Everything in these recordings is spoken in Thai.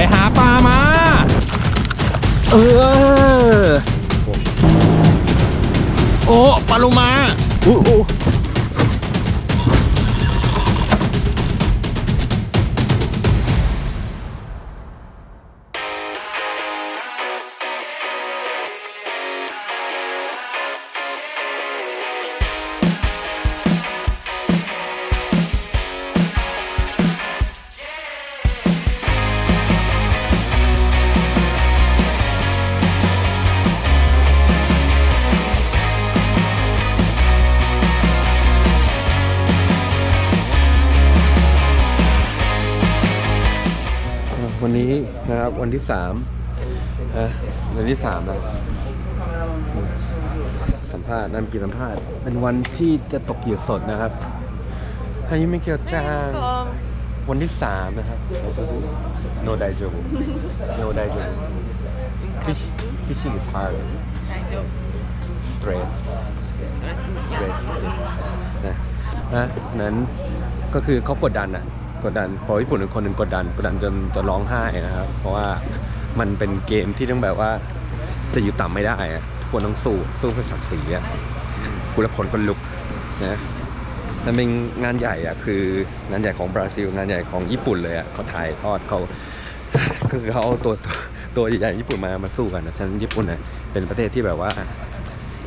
ไปหาปลามา เออ โอ้ปลาโลมาอู้ ที่สามแล้วสัมภาษณ์นั่นกี่สัมภาษณ์ เป็นวันที่จะตกเหยื่อสดนะครับอันนี้ไม่เกี่ยวจ้างวันที่สามนะครับโนดายจูโนดายจู fish fishing is hard stress stress นะนะนั้นก็คือเขากดดันนะกดดันพอญี่ปุ่นคนหนึ่งกดดันกดดันจนจะร้องไห้นะครับ เพราะว่า มันเป็นเกมที่ต้องแบบว่า จะอยู่ต่ำไม่ได้อะทุกคนต้องสู้สู้เพื่อศักดิ์ศรีอะคุณละคนก็ลุกนะมันเป็นงานใหญ่อะคืองานใหญ่ของบราซิล งานใหญ่ของญี่ปุ่นเลยอะเขาถ่ายทอดเขาคือเขาเอาตัวตัวใหญ่ญี่ปุ่นมามาสู้กันนะฉะนั้นญี่ปุ่นเนี่ยเป็นประเทศที่แบบว่า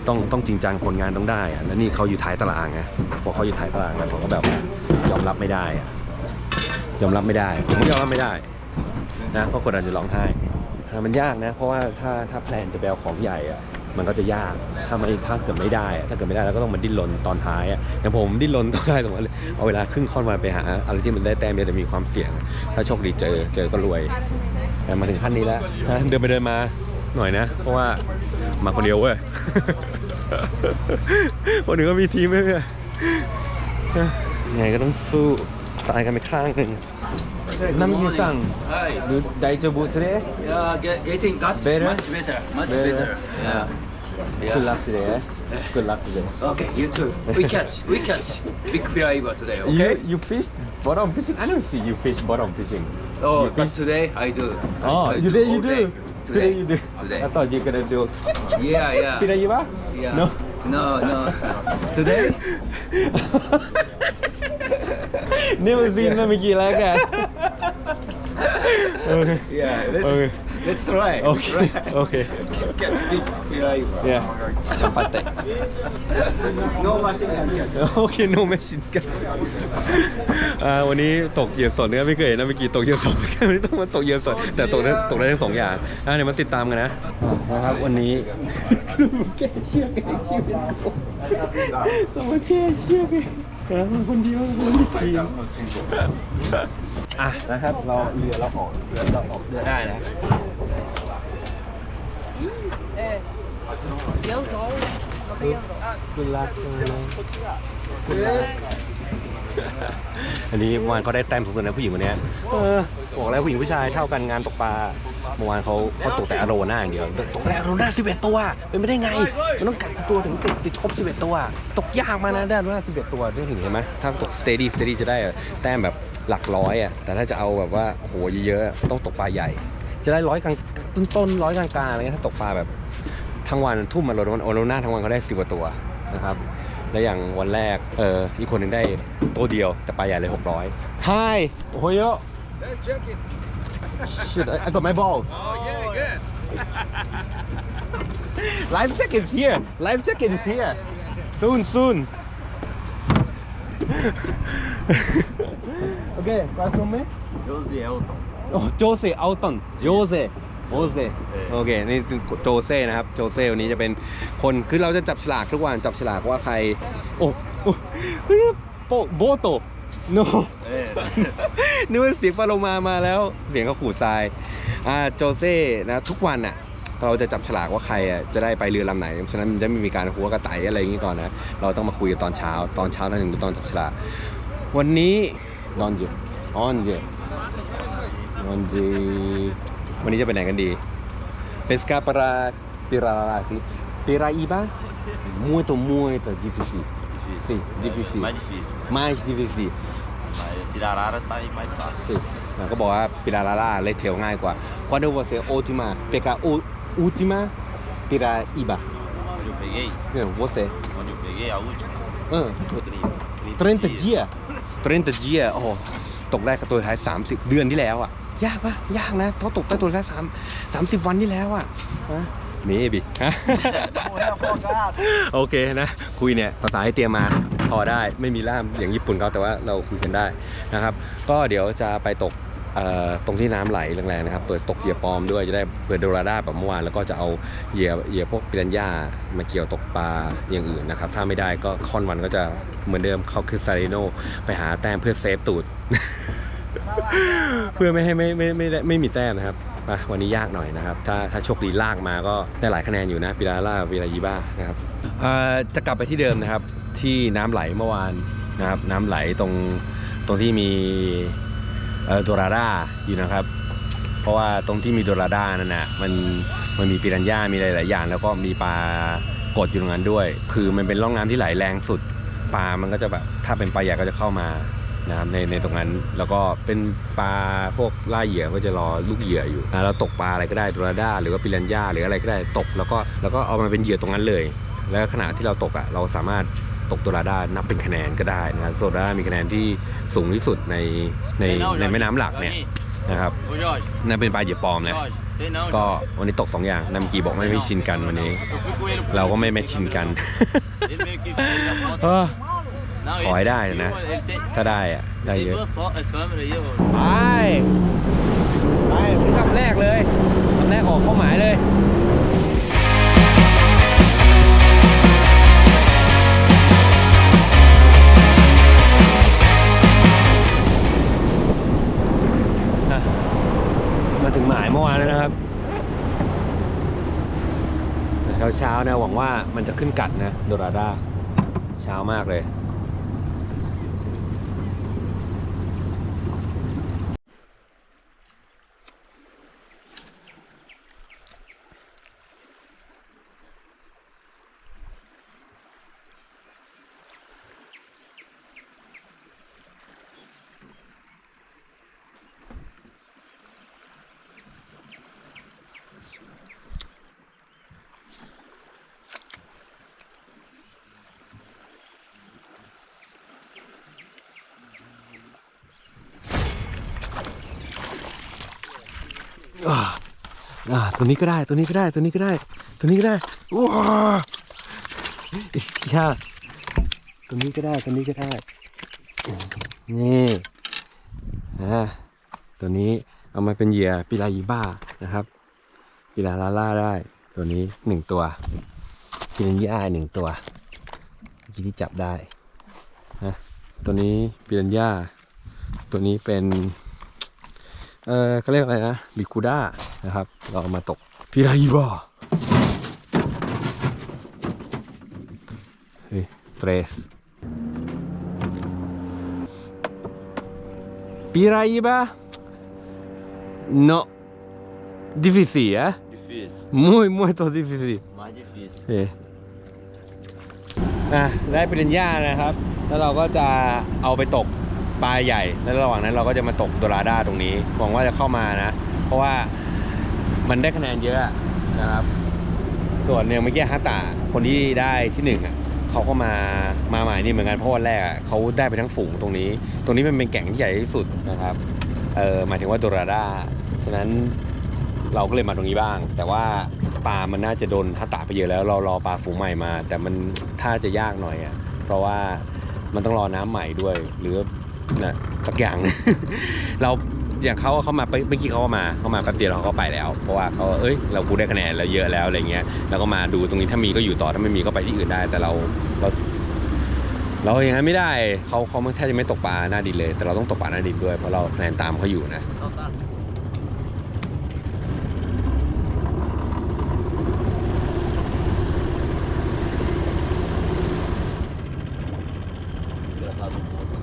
ต้องต้องจริงจังผลงานต้องได้อะแล้วนี่เขาอยู่ท้ายตารางไงพอเขาอยู่ท้ายตารางผมก็แบบยอมรับไม่ได้อะยอมรับไม่ได้ ผมก็ยอมรับไม่ได้นะเพราะคนอาจจะร้องไห้ มันยากนะ เพราะว่าถ้าถ้าแพลนจะไปเอาของใหญ่อะมันก็จะยากถ้าไม่ถ้าเกิดไม่ได้อะถ้าเกิดไม่ได้เราก็ต้องมาดิ้นรนตอนท้ายอะอย่างผมดิ้นรนตอนได้ตรงนั้นเลยเอาเวลาครึ่งค่อนวันไปหาอะไรที่มันได้แต้มเนี่ยจะมีความเสี่ยง ถ้าโชคดีเจอเจอก็รวย แต่มาถึงขั้นนี้แล้วนะเดินไปเดินมาหน่อยนะ เพราะว่ามาคนเดียวเว้ยคนหนึ่งก็มีทีมไม่ใช่ยังไงก็ต้องสู้ตายกันไปข้างหนึ่ง Nam Ji Sang, Hi. do Daijobu today? Yeah, get, getting got Better? much better, much better. Better. Yeah. Yeah. Good luck today. eh? Good luck today. Okay, you too. We catch, we catch big fiber today. Okay. You, you fish bottom fishing? I don't see you fish bottom fishing. oh, you but fish. today I do. Oh, I you do, did, all you do. Today. Today you do. Today. I thought you're gonna do. Yeah, yeah. Did I you are? Yeah. No. No, no. Today? Never seen นะเมื่อกี้แล้วกัน Okay Yeah. Let's, Okay let's try. Okay Try. Okay Catch big piranha. Yeah จำปาเตะ No machine gun catch. โอเคโนแมชินกันอ่าวันนี้ตกเหยื่อสดเนี่ยไม่เคยเห็นนะเมื่อกี้ตกเหยื่อสดวันนี้ต้องมาตกเหยื่อสดแต่ตกได้ตกได้ทั้งสองอย่างอ่าเดี๋ยวมาติดตามกันนะนะครับวันนี้แกเชือกแกเชือกต้องมาแกเชือกเองนะมาคนเดียวคนที่สี่ อะนะครับ เราเรือเราออกเรือเราออกเรือได้นะคุณรักคุณรักอันนี้เมื่อวานเขาได้แต้มสูงสุดนะผู้หญิงคนนี้เออบอกแล้วผู้หญิงผู้ชายเท่ากันงานตกปลาเมื่อวานเขาเขาตกแต่อโรน่าอย่างเดียวตกแต่อโรน่า11ตัว เป็นไปได้ไง มันต้องกัดตัวถึงติดติดครบ11ตัว ตกยากมากนะได้อโรน่า11ตัวได้ถึงเห็นไหมถ้าตกสเตดี้สเตดี้จะได้แต้มแบบ หลักร้อยอะแต่ถ้าจะเอาแบบว่าโหเยอะๆต้องตกปลาใหญ่ จะได้ร้อยกลางต้นร้อยกลางๆอะไรเงี้ยถ้าตกปลาแบบทั้งวันทุ่มมาโรนโอโรน่าทั้งวันเขาได้สิบกว่าตัวนะครับและอย่างวันแรกเอออีกคนหนึ่งได้ตัวเดียวแต่ปลาใหญ่เลย600 Hi โอ้โหเยอะ Shit I, I got my balls Oh, yeah, good. Life jacket is here Life jacket is here Soon soon Okay pass from me Josie Elton. โอ้โจเซอัลตันโจเซโจเซโอเค นี่คือโจเซ่นะครับ โจเซ่วันนี้จะเป็นคนคือเราจะจับฉลากทุกวันจับฉลากว่าใคร โอ้โอ้เฮ้ยโปโบโตโนนึกว่าเสียงปลาโลมามาแล้ว เสียงเขาขู่ทรายอ่าโจเซ่นะทุกวันอะเราจะจับฉลากว่าใครอะจะได้ไปเรือลำไหน ฉะนั้นมันจะไม่มีการหัวกระไตอะไรอย่างงี้ก่อนนะ เราต้องมาคุยกันตอนเช้า ตอนเช้านั่นถึงตอนจับฉลาก วันนี้ นอนอยู่ออนอยู่วันจีวันนี้จะไปไหนกันดี Pesca para Pirarasis Piraiba muito muito difícil sim difícil Mais difícil. mais difícil Mas Pirarara sai mais fácil. sim มันก็บอกว่าปิราลาล่าเลยเทลง่ายกว่า quando você última pegar o última Piraíba Onde eu peguei? não você Onde eu peguei a última? เออ 30. 30 year 30 year โอ้โหตกแรกกับตัวท้าย 30 เดือนที่แล้วอะ ยากปะยากนะ เพราะตกใต้ตัวท้ายสามสามสิบวันที่แล้วอะนี่บิโอเคนะ คุยเนี่ยภาษาให้เตรียมมาพอได้ไม่มีล่ามอย่างญี่ปุ่นเขาแต่ว่าเราคุยกันได้นะครับ ก็เดี๋ยวจะไปตก ตรงที่น้ำไหลแรงๆนะครับ เปิดตกเหยื่อปลอมด้วยจะได้เผื่อโดราด้าแบบเมื่อวานแล้วก็จะเอาเหยื่อเหยื่อพวกปิรันย่ามาเกี่ยวตกปลาอย่างอื่นนะครับ ถ้าไม่ได้ก็คอนวันก็จะเหมือนเดิมเขาคือซาริโนไปหาแต้มเพื่อเซฟตูด เพื่อไม่ให้ไม่ไม่ไม่ได้ไม่มีแต้มนะครับวันนี้ยากหน่อยนะครับ ถ้าถ้าโชคดีลากมาก็ได้หลายคะแนนอยู่นะปิราล่าวิลายีบ้านะครับจะกลับไปที่เดิมนะครับ ที่น้ำไหลเมื่อวานนะครับ น้ำไหลตรงตรงที่มี เอ่อโดราดาอยู่นะครับ เพราะว่าตรงที่มีโดราดานั่นนะมันมันมีปิรันย่ามีหลาย ๆ อย่าง แล้วก็มีปลากดอยู่ตรงนั้นด้วย คือมันเป็นร่องน้ำที่ไหลแรงสุดปลา มันก็จะแบบถ้าเป็นปลาใหญ่ก็จะเข้ามานะครับในในตรงนั้นแล้วก็เป็นปลาพวกล่าเหยื่อก็จะรอลูกเหยื่ออยู่นะเราตกปลาอะไรก็ได้โดราด้าหรือว่าปิรันย่าหรืออะไรก็ได้ตก แล้วก็แล้วก็เอามาเป็นเหยื่อตรงนั้นเลย แล้วขณะที่เราตกอะเราสามารถ ตกโดราด้านับเป็นคะแนนก็ได้นะครับโดราด้ามีคะแนนที่สูงที่สุดในในในแม่น้ำหลักเนี่ยนะครับ Ô Jorge, นั่นเป็นปลาเหยื่อปลอมนะ Jorge, tem não, ก็ Jorge. วันนี้ตกสองอย่างนำกีบอกไม่ไม่ชินกันวันนี้ Eu fui com ele pro เราก็ไม่ไม่ชินกัน Ele meio que fez a foto. เออ Não, Ó, ele, é da- viu, né? ele tem, ถ้าได้อะได้ tem เยอะ duas fotos, câmera aí, ó. ไป ไปคำแรกเลยคำแรกออกเข้าหมายเลย หมายเมื่อวานแล้วนะครับเช้าเช้าๆนะหวังว่ามันจะขึ้นกัดนะโดราด้าเช้ามากเลย อ่าอ่า ตัวนี้ก็ได้ ตัวนี้ก็ได้ ตัวนี้ก็ได้ ตัวนี้ก็ได้ว้าย่าตัวนี้ก็ได้ ตัวนี้ก็ได้ นี่อ่าตัวนี้เอามาเป็นเหยื่อปิลายีบ้านะครับปิลาลาล่าได้ ตัวนี้หนึ่งตัวปิลันย่าหนึ่งตัวที่จับได้นะตัวนี้ปิลันย่าตัวนี้เป็น เออเขาเรียกอะไรนะบิคูด้านะครับ เราเอามาตกพิรายิบาเฮ้ยเทรสพิรายิบา no difícil eh Difícil, muy muito difícil mais difícil. เอ๊ะอะได้ปริญญานะครับ แล้วเราก็จะเอาไปตก ปลาใหญ่ แล้วระหว่างนั้นเราก็จะมาตกโดราด้าตรงนี้หวังว่าจะเข้ามานะ เพราะว่ามันได้คะแนนเยอะนะครับ ส่วนเนี่ยเมื่อกี้ฮัตตาคนที่ได้ที่หนึ่งอะเขาก็มามาใหมายนี่เหมือนกันเพราะวันแรกอะเขาได้ไปทั้งฝูงตรงนี้ ตรงนี้มันเป็นแก่งที่ใหญ่ที่สุดนะครับเออหมายถึงว่าโดราด้าฉะนั้นเราก็เลยมาตรงนี้บ้าง แต่ว่าปลามันน่าจะโดนฮัตตาไปเยอะแล้วเรารอปลาฝูงใหม่มา แต่มันถ้าจะยากหน่อยอะเพราะว่ามันต้องรอน้ำใหม่ด้วย หรือ นะสักอย่าง เราอย่างเขาเขามาเมื่อกี้เขาก็มาเขามาแป๊บเดียวเขาก็ไปแล้ว เพราะว่าเขาเอ้ยเรากูได้คะแนนแล้วเยอะแล้วอะไรเงี้ยแล้วก็มาดูตรงนี้ถ้ามีก็อยู่ต่อถ้าไม่มีก็ไปที่อื่นได้แต่เราเราเราอย่างนั้นไม่ได้เขาเขาแทบจะไม่ตกปลาหน้าดินเลย แต่เราต้องตกปลาหน้าดินด้วยเพราะเราคะแนนตามเขาอยู่นะ Desgraçado do boto.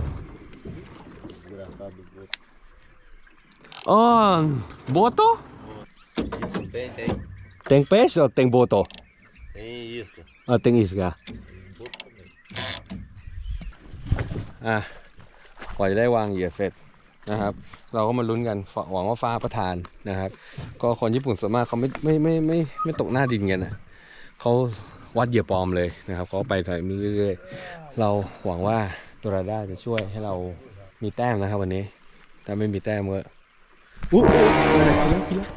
Desgraçado do boto. อ๋อโบโต Tem, tem. tem peixe ou tem boto Tem isca. ah tem isca Boto também. อะกว่าจะได้วางเหยื่อเสร็จนะครับ เราก็มาลุ้นกันฝหวังว่าฟ้าประทานนะครับ ก็คนญี่ปุ่นส่วนมากเขาไม่ไม่ไม่ไม่ไม่ตกหน้าดินกันนะเขาวัดเหยื่อปลอมเลยนะครับเขาไปถ่ายมือเรื่อยๆเราหวังว่าตัวราด้าจะช่วยให้เรามีแต้มนะครับวันนี้ ถ้าไม่มีแต้มก็ อุ๊ยอะไรกินแล้วกินแล้ว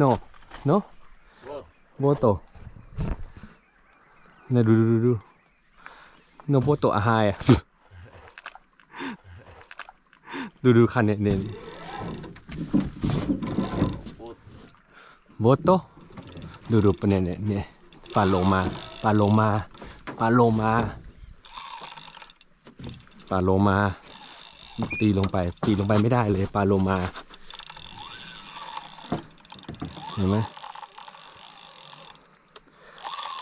no no โบโตเนี่ยดูดูดูดู no โบโตอาไฮอะดูดูคันเนี่ยเนี่ยโบโตีลงไป ตีลงไปไม่ได้เลยปลาโลมา เห็นไหม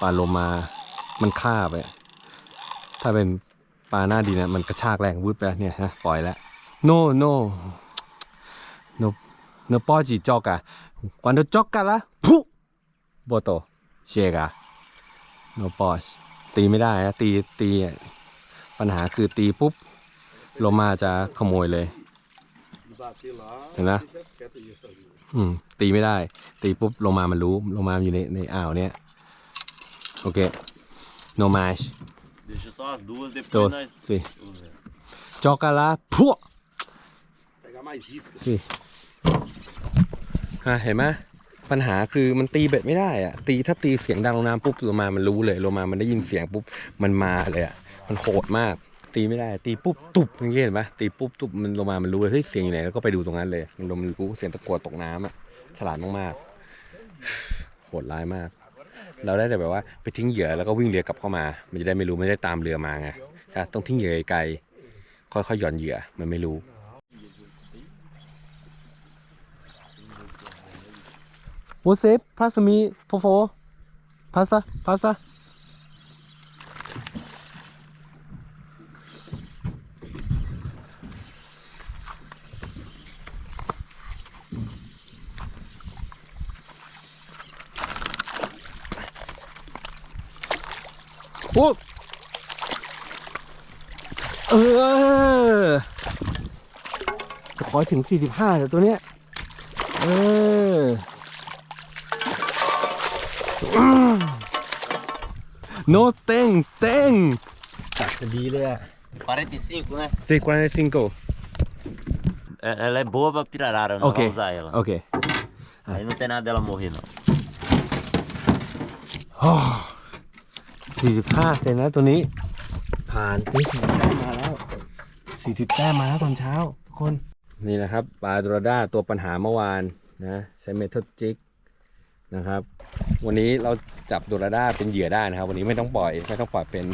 ปลาโลมา มันคาบอะถ้าเป็นปลาหน้าดินะมันกระชากแรงวืดไปเนี่ยฮะปล่อยแล้ว no no no no poggi gioca quando gioca la pu boto chega no p o s ตีไม่ได้นะตีตีปัญหาคือตีปุ๊บ โลมาจะขโมยเลย Bater lá, Entendeu? deixa as quietas disso ali. อืม ตีไม่ได้ ตีปุ๊บโลมามันรู้โลมาอยู่ในในอ่าวเนี้ยโอเค no mais Deixa só as duas, depois Tô, nós. Sim. Joga lá. Pô! Pegar mais isca. Sim. อะเห็นไหมปัญหาคือมันตีเบ็ดไม่ได้อะตีถ้าตีเสียงดังลงน้ำปุ๊บโลมามันรู้เลยโลมามันได้ยินเสียงปุ๊บมันมาเลยอะมันโหดมาก ตีไม่ได้ ตีปุ๊บตุบอย่างเงี้ยเห็นปะตีปุ๊บตุบมันโลมามันรู้เลยเฮ้ยเสียงอยู่ไหนแล้วก็ไปดูตรงนั้นเลยมันลมมันรู้เสียงตะกัวตกน้ำอะฉลาดมากๆโหดร้ายมาก เราได้แต่แบบว่าไปทิ้งเหยื่อแล้วก็วิ่งเรือกลับเข้ามา มันจะได้ไม่รู้ไม่ได้ตามเรือมาไงใช่ต้องทิ้งเหยื่อไกลๆค่อยๆหย่อนเหยื่อมันไม่รู้ Você passa me, por favor. Passa, passa. Ô! เออจะ ขอให้ถึง 45เดี๋ยวตัวเนี้ย เออ No tem, tem. จะดีเลยอะ 45, né? 4 45 É- Ela é boa pra pirarara, não Ok. vai usar ela. โอเค Aí não tem nada dela morrer, não. สี่สิบห้าเซนแล้วตัวนี้ ผ่านนี่สี่สิบแต้มมาแล้วสี่สิบแต้มมาแล้วตอนเช้าทุกคน นี่นะครับปลาดราด้าตัวปัญหาเมื่อวานนะใช้เมทัลจิกนะครับ วันนี้เราจับดราด้าเป็นเหยื่อได้นะครับ วันนี้ไม่ต้องปล่อยไม่ต้องปล่อยเป็น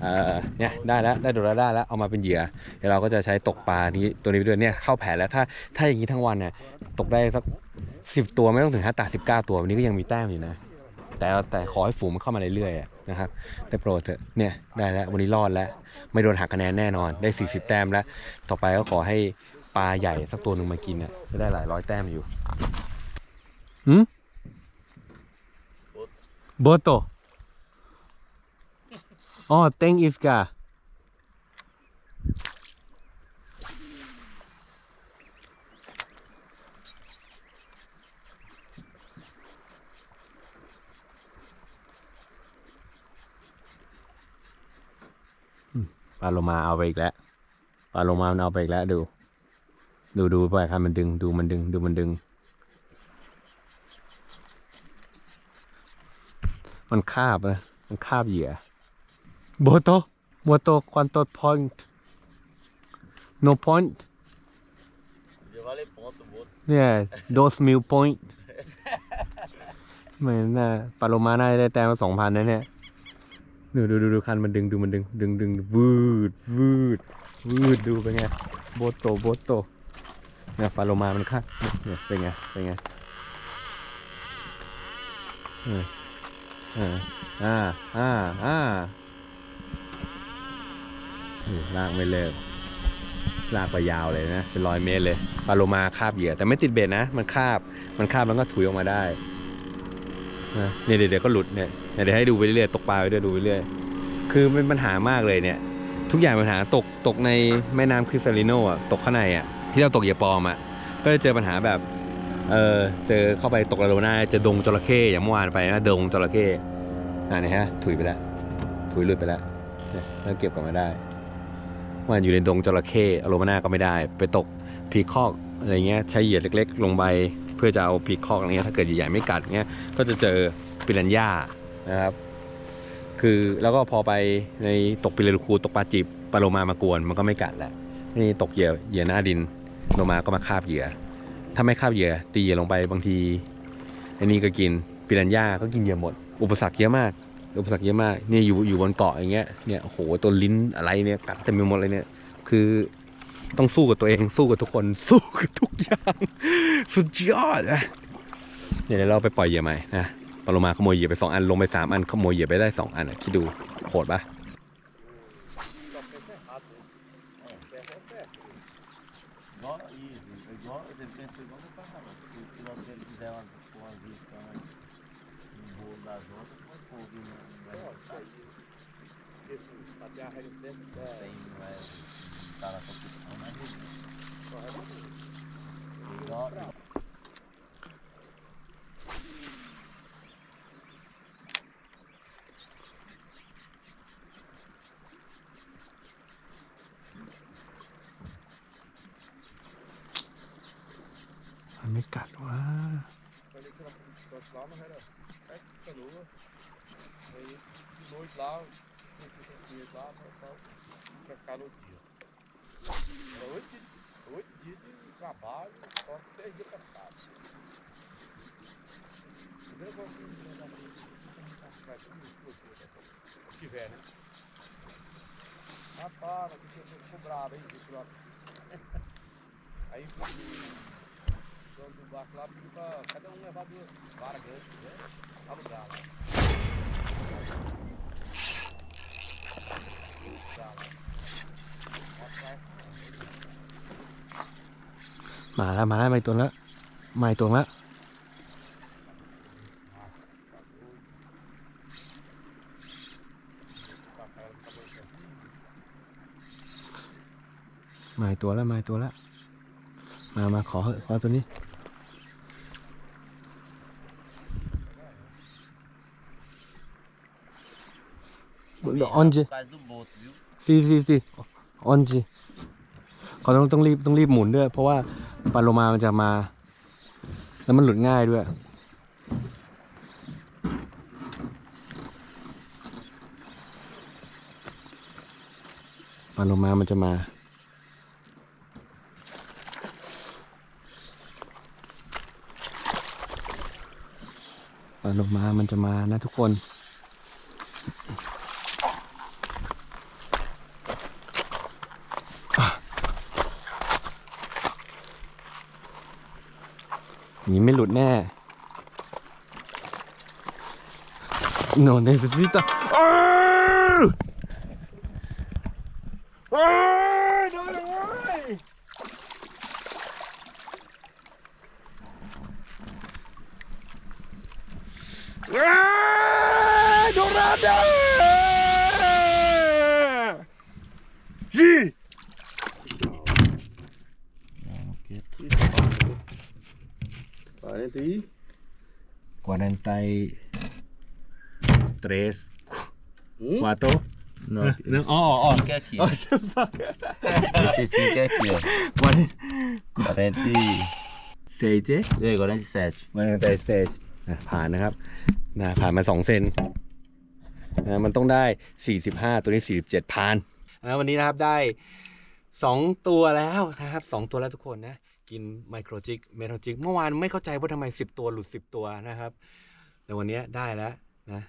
เอ่อเนี่ยได้แล้วได้ดราด้าแล้วเอามาเป็นเหยื่อเดี๋ยวเราก็จะใช้ตกปลานี้ตัวนี้ไปด้วยเนี่ยเข้าแผนแล้วถ้าถ้าอย่างนี้ทั้งวันเนี่ยตกได้สักสิบตัวไม่ต้องถึงห้าตาสิบเก้าตัววันนี้ก็ยังมีแต้มอยู่นะ แต่แต่ขอให้ฝูงมันเข้ามาเรื่อยๆอะ นะครับ แต่โปรดเถอะเนี่ยได้แล้ววันนี้รอดแล้ว ไม่โดนหักคะแนนแน่นอนได้ 40 แต้มแล้ว ต่อไปก็ขอให้ปลาใหญ่สักตัวหนึ่งมากินอะจะได้หลายร้อยแต้มอยู่หืมโบโตอ๋อเต็ง ปลาโลมาเอาไปอีกแล้วปลาโลมามันเอาไปอีกแล้วดู ดูดูไปครับมันดึง ดูมันดึง ดูมันดึง มันคาบนะมันคาบเหยื่อโบโตโบโต quanto point no point Já vale ponto, boto. เนี่ย dos mil point เหมือนน่ะปลาโลมาน่าจะได้แต้มสองพันนะเนี่ย ดูดูดูดูคันมันดึงดูมันดึงดึงดึงวืดวืดวืดดูเป็นไงโบโตโบโตเนี่ยปลาโลมามันค่ะเนี่ยเป็นไงเป็นไงเออเอออ่าอ่าอ่าลากไม่เลิกลากไปยาวเลยนะเป็นร้อยเมตรเลยปลาโลมาคาบเหยื่อแต่ไม่ติดเบ็ดนะ มันคาบมันคาบแล้วก็ถุยออกมาได้นะเนี่ยเดี๋ยวเดี๋ยวก็หลุดเนี่ย เดี๋ยวให้ดูไปเรื่อยๆตกปลาไปเรื่อยดูไปเรื่อยคือเป็นปัญหามากเลยเนี่ย ทุกอย่างปัญหาตกตกในแม่น้ำคริสตาลิโนอะตกข้างในอะที่เราตกเหยียบปอมอะก็จะเจอปัญหาแบบเออเจอเข้าไปตกระโดน้าเจอดงจระเข้อย่างเมื่อวานไปนะดงจระเข้อ่านี่ฮะถุยไปแล้วถุยลุดไปแล้วเนี่ยแล้วเก็บกลับมาได้ว่าอยู่ในดงจระเข้อโรมาน่าก็ไม่ได้ ไปตกพีคอกอะไรเงี้ยใช้เหยียดเล็ก ๆ ลงไปเพื่อจะเอาพีคอกอะไรเงี้ยถ้าเกิดใหญ่ๆไม่กัดเงี้ยก็จะเจอปิรันย่า นะครับ คือแล้วก็พอไปในตกปิเรลูคูตกปลาจีบปลาโลมามากวนมันก็ไม่กัดแหละนี่ตกเหยื่อเหยื่อหน้าดินโลมาก็มาคาบเหยื่อถ้าไม่คาบเหยื่อตีเหยื่อลงไปบางทีไอ้นี่ก็กินปิรันย่าก็กินเหยื่อหมด อุปสรรคเยอะมาก อุปสรรคเยอะมากนี่อยู่อยู่บนเกาะอย่างเงี้ยเนี่ยโอ้โหตัวลิ้นอะไรเนี่ยกัดเต็มไปหมดเลยเนี่ยคือต้องสู้กับตัวเองสู้กับทุกคนสู้กับทุกอย่าง สุดยอดนะเดี๋ยวเราไปปล่อยเหยื่อใหม่นะ ปลาโลมาขโมยเหยียบไปสองอันลงไปสามอันขโมยเหยียบไปได้สองอันอะคิดดูโหดปะ noite lá, com 60 dias lá, pra, pra pescar no dia. Era oito oito dias de trabalho, só seis dias pescado. Que eu vou dar aqui, vai tudo isso, se tiver, né? Ah, para, que eu ficou bravo, hein, gente, lá. Aí, dono do barco lá pediu pra cada um levar duas varas grandes, né? Alugar lá. มาแล้วมาแล้วมาอีกตัวแล้วไมาอีกตัวแล้วไมาอีกตัวแล้วไมาอีกตัวแล้วมามาขอเหอะขอตัวนี้ onde Por causa do boto, viu? ซีซีซีออนจีเขาต้องต้องรีบต้องรีบหมุนด้วย เพราะว่าปลาโลมามันจะมา แล้วมันหลุดง่ายด้วยปลาโลมามันจะมาปลาโลมามันจะมานะทุกคน ลุดแน่โนเนสซิตาเอ้ยโดนเลยเอ้ยโดนแล้วเด้อยี่ 40. 43. ¿Mm? ¿4? No. no. Oh, oh, oh. ¿Qué aquí? Oh, the fuck. 45 aquí. 46. Sí, 46. 46. ผ่านนะครับนะผ่านมา 2 เซนนะมันต้องได้ 45 ตัวนี้ 47ผ่านนะวันนี้นะครับได้ 2 ตัวแล้วนะครับ 2 ตัวแล้วทุกคนนะ กินไมโครจิกเมโทัลจิกเมื่อวานไม่เข้าใจว่าทำไม 10 ตัวหลุด 10 ตัวนะครับ แต่วันนี้ได้แล้วนะ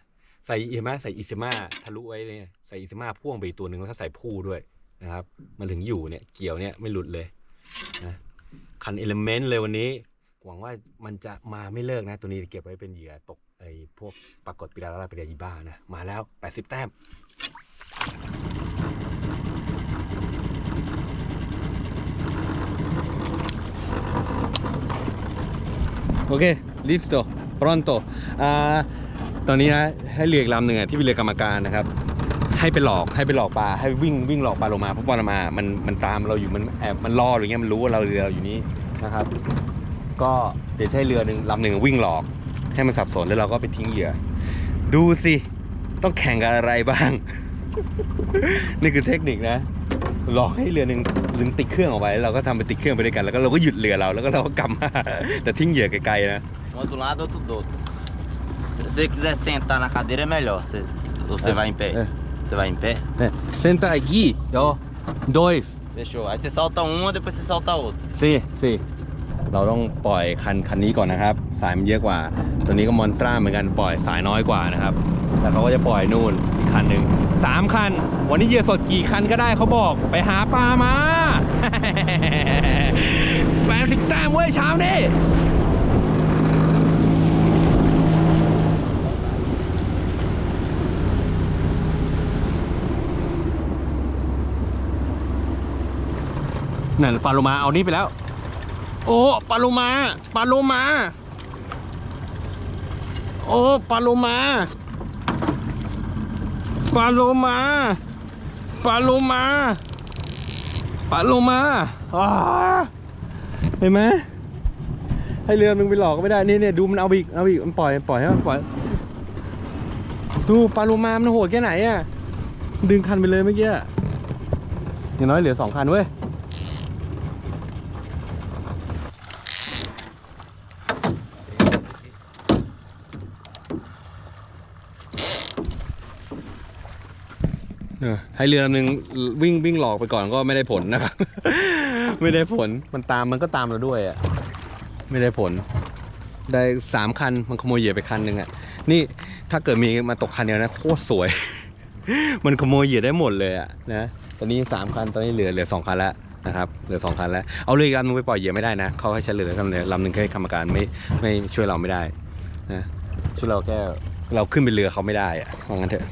ใส่เห็นไหมใส่อิซิมาทะลุไว้เนี่ยใส่อิซิมาพ่วงไปอีกตัวหนึ่งแล้วก็ใส่ผู้ด้วยนะครับมันถึงอยู่เนี่ยเกี่ยวเนี่ยไม่หลุดเลยนะคันเอลเมนต์เลยวันนี้หวังว่ามันจะมาไม่เลิกนะ ตัวนี้เก็บไว้เป็นเหยื่อตกไอ้พวกปรากฏปิราลาปิราอีบ้านะ มาแล้ว 80 แต้ม โอเค listo pronto อ่าตอนนี้นะให้เรืออีกลำหนึ่งอะที่เป็นเรือกรรมการนะครับ ให้ไปหลอกให้ไปหลอกปลาให้วิ่งวิ่งหลอกปลาโลมาเพราะปลาโลมามันมันตามเราอยู่มันแอบมันล่อหรือเงี้ยมันรู้ว่าเราเรือเราอยู่นี่นะครับ ก็เดี๋ยวใช้เรือหนึ่งลำหนึ่งวิ่งหลอกให้มันสับสนแล้วเราก็ไปทิ้งเหยื่อ ดูสิ ต้องแข่งกับอะไรบ้าง นี่คือเทคนิคนะ ลอกให้เรือหนึ่งลืมติดเครื่องออกไปแล้วเราก็ทำไปติดเครื่องไปด้วยกันแล้วก็เราก็หยุดเรือเราแล้วก็เราก็กลับมาแต่ทิ้งเหยื่อไกลๆนะ Um do lado, outro do outro. Se você quiser sentar na cadeira é melhor. Você, você É, vai em pé. é. Você vai em pé? เนี่ยเซนเตอร์ aqui ó dois Fechou. Aí você salta uma, depois você salta outra. สี่สี่ เราต้องปล่อยคันคันนี้ก่อนนะครับ สายมันเยอะกว่า ตัวนี้ก็มอนสตราเหมือนกันปล่อยสายน้อยกว่านะครับแล้วเขาก็จะปล่อยนู่นอีกคันหนึ่งสามคัน วันนี้เหยื่อสดกี่คันก็ได้เขาบอกไปหาปลามาแปดสิบแต้มเว้ยเช้านี้นั่นปลาโลมาเอานี่ไปแล้ว โอ้ปลาโลมาปลาโลมา โอ้ปลาโลมาปลาโลมาปลาโลมาปลาโลมาเห็นไหมให้เรือมึงไปหลอกก็ไม่ได้นี่เนี่ยดูมันเอาอีกเอาอีกมันปล่อยปล่อยให้มันปล่อยดูปลาโลมามันโหดแค่ไหนอะดึงคันไปเลยเมื่อกี้อย่างน้อยเหลือสองคันเว้ย ให้เรือลำหนึ่งวิ่งวิ่งหลอกไปก่อนก็ไม่ได้ผลนะครับ ไม่ได้ผลมันตามมันก็ตามเราด้วยอะไม่ได้ผล ได้สามคันมันขโมยเหยื่อไปคันหนึ่งอะนี่ถ้าเกิดมีมาตกคันเดียวนะโคตรสวย มันขโมยเหยื่อได้หมดเลยอะนะตอนนี้สามคันตอนนี้เหลือเหลือสองคันแล้วนะครับเหลือสองคันแล้วเอาเลยอีกลำนึงไปปล่อยเหยื่อไม่ได้นะเขาให้เฉลยลำหนึ่งลำหนึ่งแค่กรรมการไม่ไม่ช่วยเราไม่ได้นะช่วยเราแค่เราขึ้นไปเรือเขาไม่ได้อะว่างั้นเถอะ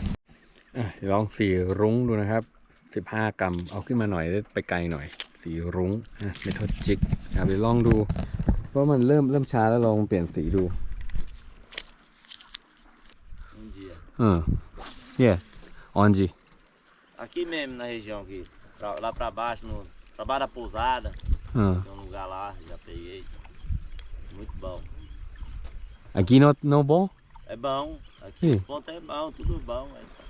ลองสีรุ้งดูนะครับสิบห้ากรัม เอาขึ้นมาหน่อยได้ไปไกลหน่อย สีรุ้งอะเมทัลจิกครับเดี๋ยวลองดูว่ามันเริ่มเริ่มช้าแล้วลองเปลี่ยนสีดู Um dia. เออ yeah ออนจี Aqui mesmo na região aqui. Pra- lá pra baixo, no, pra baixo da pousada. เออ Tem um lugar lá, já peguei. Muito bom. aqui no no bom É bom. Aqui Ih. os pontos é bom, tudo bom. É, aqui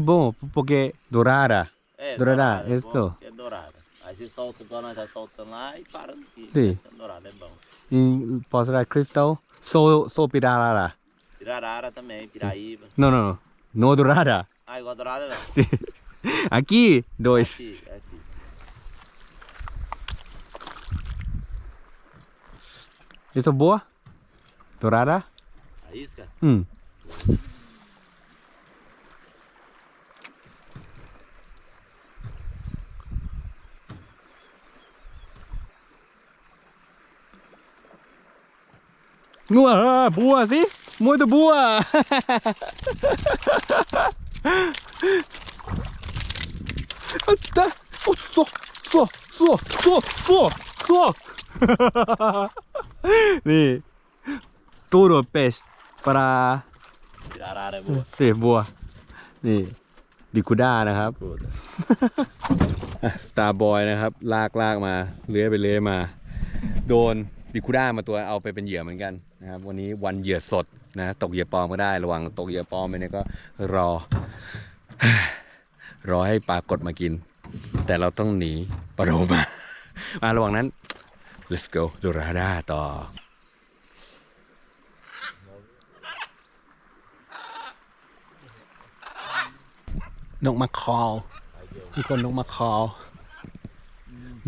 bom porque dourada é Dourada, é isso. é dourada. Aí você solta igual nós tá soltando lá e para aqui. Sim. Esse é dourado, é bom. e posso dar cristal so so pirarara Pirarara também, Piraíba. no no no no dourada Ah, igual dourada não. aqui dois Aqui, aqui. isso boa dourada A isca? อืม Boa, boa, sim? Muito boa! tá. Oh, só, só, só, só, só, só. นี่ todo peixe para Pirarara é boa. เสียบัว นี่ดิคูด้านะครับสตาร์บอยนะครับ ลากลากมา เลื้อยไปเลื้อยมา โดนดิคูด้ามาตัวเอาไปเป็นเหยื่อเหมือนกัน นะครับวันนี้วันเหยื่อสดนะตกเหยื่อปลอมก็ได้ระวังตกเหยื่อปลอมไปเนี่ยก็รอ รอให้ปลากดมากิน แต่เราต้องหนีปลาโรมามาระหว่างนั้น let's go ดูราดาต่อนกมาคอลมีคนนกมาคอล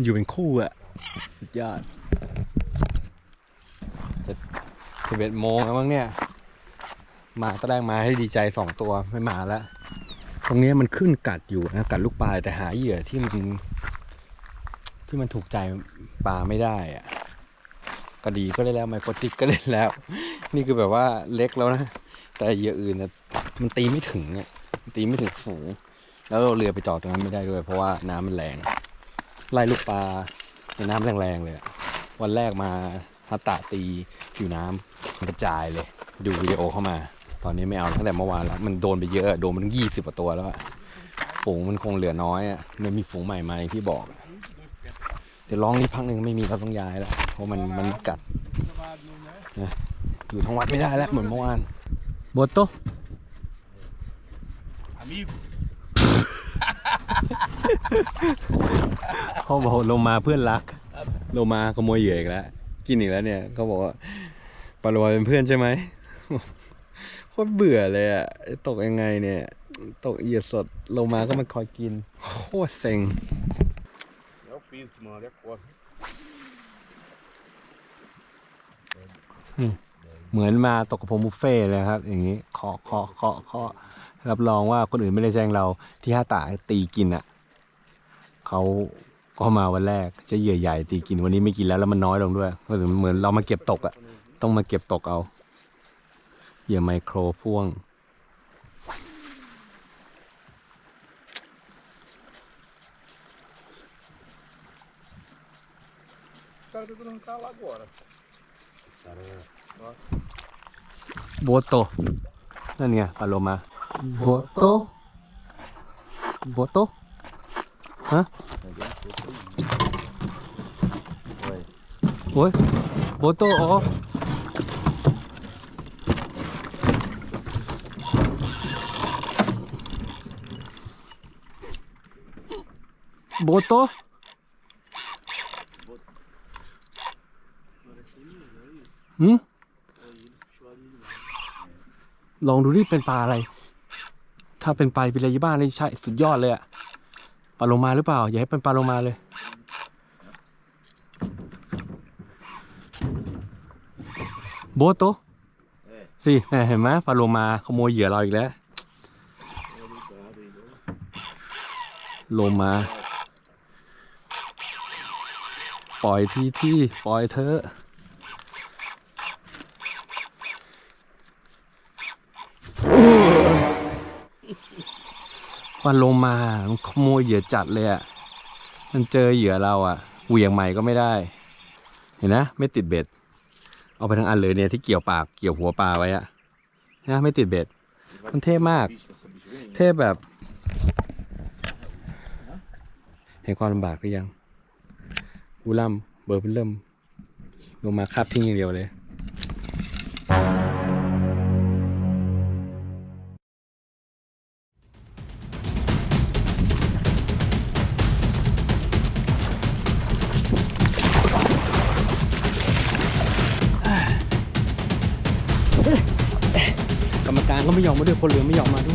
อยู่เป็นคู่อะสุดยอดจะ สิบเอ็ดโมงแล้วมั้งเนี่ย มาตอนแรกมาให้ดีใจสองตัวไม่มาแล้ว ตรงนี้มันขึ้นกัดอยู่นะกัดลูกปลาแต่หาเหยื่อที่มันที่มันถูกใจปลาไม่ได้อะก็ดีก็เล่นแล้วไมโครจิกก็เล่นแล้ว นี่คือแบบว่าเล็กแล้วนะ แต่เหยื่ออื่นนะมันตีไม่ถึงอะมันตีไม่ถึงฝูงแล้วเราเรือไปจอดตรงนั้นไม่ได้ด้วย เพราะว่าน้ำมันแรงไล่ลูกปลาในน้ำแรงๆเลยวันแรกมาฮัตตาตีผิวน้ำมัน กระจายเลย ดูวิดีโอเข้ามา ตอนนี้ไม่เอาตั้งแต่เมื่อวานแล้ว มันโดนไปเยอะโดนมันยี่สิบกว่าตัวแล้วอะฝูงมันคงเหลือน้อยอะมันมีฝูงใหม่มาอย่างที่บอกอะเดี๋ยวร้องนี้พักหนึ่งไม่มีเราต้องย้ายแล้วเพราะมันมันกัดนะอยู่ทั้งวัดไม่ได้แล้วเหมือนเมื่อวานโบโต Amigo. เขาบอกลงมาเพื่อนรักลงมาขโมยเหยื่ออีกแล้ว กินอีกแล้วเนี่ยเขาบอกว่า ปลาโลมาเป็นเพื่อนใช่ไหมโคตรเบื่อเลยอะตกยังไงเนี่ย ตกเหยื่อสดลงมาก็มาคอยกิน โคตรเซ็ง É o piso que manda, é corre. เหมือนมาตกกระพงบุฟเฟ่ต์เลยครับ อย่างนี้เคาะเคาะเคาะเคาะรับรองว่าคนอื่นไม่ได้แซงเราที่ห้าตาตีกินอะเขาก็มาวันแรกจะเหยื่อใหญ่ตีกินวันนี้ไม่กินแล้วแล้วมันน้อยลงด้วยก็เหมือนเรามาเก็บตกอะ ต้องมาเก็บตกเอาเหยื่อไมโครพ่วง Os caras tentando arrancar lá agora. โบโต นั่นไงปลาโลมาโบโตโบโตฮะ Oi. โอ้ยโบโตอ๋อ โบโตหืมลองดูดิเป็นปลาอะไร ถ้าเป็นปลาปิรายบ้านนี่ใช่สุดยอดเลยอะปลาโลมาหรือเปล่า อย่าให้เป็นปลาโลมาเลย โบโตสิเห็นไหมปลาโลมาขโมยเหยื่อเราอีกแล้ว โลมา ปล่อยทีที่ปล่อยเธอะปลาโลมามันขโมยเหยื่อจัดเลยอะ มันเจอเหยื่อเราอะ เหวี่ยงใหม่ก็ไม่ได้ เห็นนะ ไม่ติดเบ็ด เอาไปทั้งอันเลยเนี่ยที่เกี่ยวปากเกี่ยวหัวปลาไว้อะนะไม่ติดเบ็ด มันเท่มาก เท่แบบ เห็นความลำบากหรือยัง อูลัมเบอร์เพิ่เริ่มลงมาคาบทิ้งอย่างเดียวเลย กรรมการก็ไม่ยอมมาด้วยคนเหลือไม่ยอมมาด้วย